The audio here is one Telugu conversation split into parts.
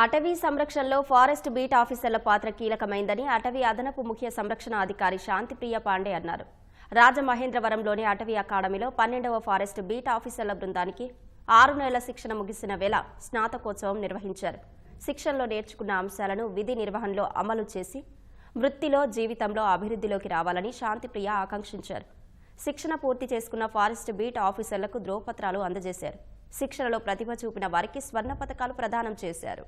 అటవీ సంరక్షణలో ఫారెస్ట్ బీట్ ఆఫీసర్ల పాత్ర కీలకమైందని అటవీ అదనపు ముఖ్య సంరక్షణ అధికారి శాంతిప్రియ పాండే అన్నారు. రాజమహేంద్రవరంలోని అటవీ అకాడమీలో పన్నెండవ ఫారెస్ట్ బీట్ ఆఫీసర్ల బృందానికి ఆరు నెలల శిక్షణ ముగిసిన వేళ స్నాతకోత్సవం నిర్వహించారు. శిక్షణలో నేర్చుకున్న అంశాలను విధి నిర్వహణలో అమలు చేసి వృత్తిలో జీవితంలో అభివృద్ధిలోకి రావాలని శాంతిప్రియ ఆకాంక్షించారు. శిక్షణ పూర్తి చేసుకున్న ఫారెస్ట్ బీట్ ఆఫీసర్లకు ధ్రువపత్రాలు అందజేశారు. శిక్షణలో ప్రతిభ చూపిన వారికి స్వర్ణ పథకాలు ప్రదానం చేశారు.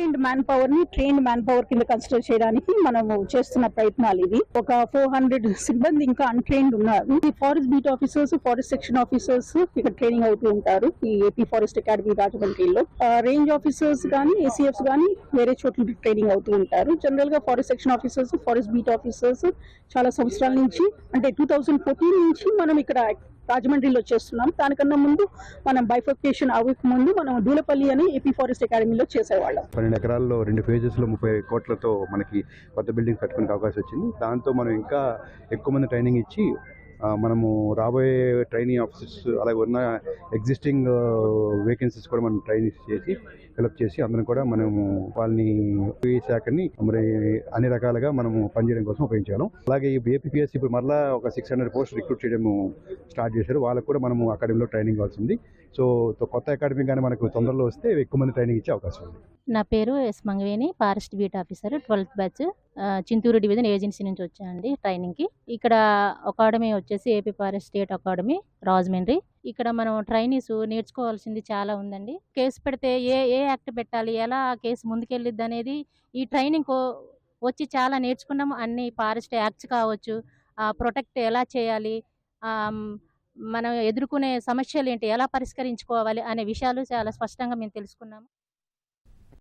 ట్రైన్డ్ మ్యాన్ పవర్ని ట్రైన్డ్ మ్యాన్ పవర్ కింద కన్సిడర్ చేయడానికి మనము చేస్తున్న ప్రయత్నాలు ఇవి. ఒక ఫోర్ హండ్రెడ్ సిబ్బంది ఇంకా అన్ట్రైన్డ్ ఉన్నారు. ఈ forest beat officers forest section officers ఇక్కడ ట్రైనింగ్ అవుతూ ఉంటారు. ఈ ఏపీ ఫారెస్ట్ అకాడమీ రాజమండ్రిలో రేంజ్ ఆఫీసర్స్ కానీ ఏసీఎఫ్స్ కానీ వేరే చోట్ల ట్రైనింగ్ అవుతూ ఉంటారు. జనరల్గా forest section officers forest beat officers చాలా సంవత్సరాల నుంచి అంటే టూ థౌజండ్ ఫోర్టీన్ నుంచి మనం ఇక్కడ రాజమండ్రిలో చేస్తున్నాం. దానికన్నా ముందు మనం బైఫర్కేషన్ అవ్వక ముందు మనం దూలపల్లి అని ఏపీ ఫారెస్ట్ అకాడమీలో చేసేవాళ్ళం. పన్నెండు ఎకరాల్లో రెండు ఫేజెస్లో ముప్పై కోట్లతో మనకి కొత్త బిల్డింగ్ కట్టుకునే అవకాశం వచ్చింది. దాంతో మనం ఇంకా ఎక్కువ మంది ట్రైనింగ్ ఇచ్చి మనము రాబోయే ట్రైనింగ్ ఆఫీసర్స్ అలాగే ఉన్న ఎగ్జిస్టింగ్ వేకెన్సీస్ కూడా మనం ట్రైనింగ్ చేసి ఫిలప్ చేసి అందరం కూడా మనము వాళ్ళని ఈ శాఖని మరి అన్ని రకాలుగా మనము పనిచేయడం కోసం ఉపయోగించాము అలాగే ఈ ఏపీఎస్సీ ఇప్పుడు మరలా ఒక సిక్స్ హండ్రెడ్ పోస్ట్ రిక్రూట్ చేయడం స్టార్ట్ చేశారు. వాళ్ళకు కూడా మనము అకాడమీలో ట్రైనింగ్ ఇవ్వాల్సింది సో కొత్త అకాడమీ కానీ మనకు తొందరలో వస్తే ఎక్కువ మంది ట్రైనింగ్ ఇచ్చే అవకాశం ఉంది. నా పేరు S Mangaveni forest beat officer twelfth batch Chintur division agency నుంచి వచ్చానండి ట్రైనింగ్కి. ఇక్కడ అకాడమీ వచ్చేసి AP forest state academy Rajahmundry. ఇక్కడ మనం ట్రైనీస్ నేర్చుకోవాల్సింది చాలా ఉందండి. కేసు పెడితే ఏ ఏ యాక్ట్ పెట్టాలి ఎలా ఆ కేసు ముందుకెళ్ళిద్ది అనేది ఈ ట్రైనింగ్ వచ్చి చాలా నేర్చుకున్నాము. అన్ని ఫారెస్ట్ యాక్ట్స్ కావచ్చు ప్రొటెక్ట్ ఎలా చేయాలి మనం ఎదుర్కొనే సమస్యలు ఏంటి ఎలా పరిష్కరించుకోవాలి అనే విషయాలు చాలా స్పష్టంగా మేము తెలుసుకున్నాము.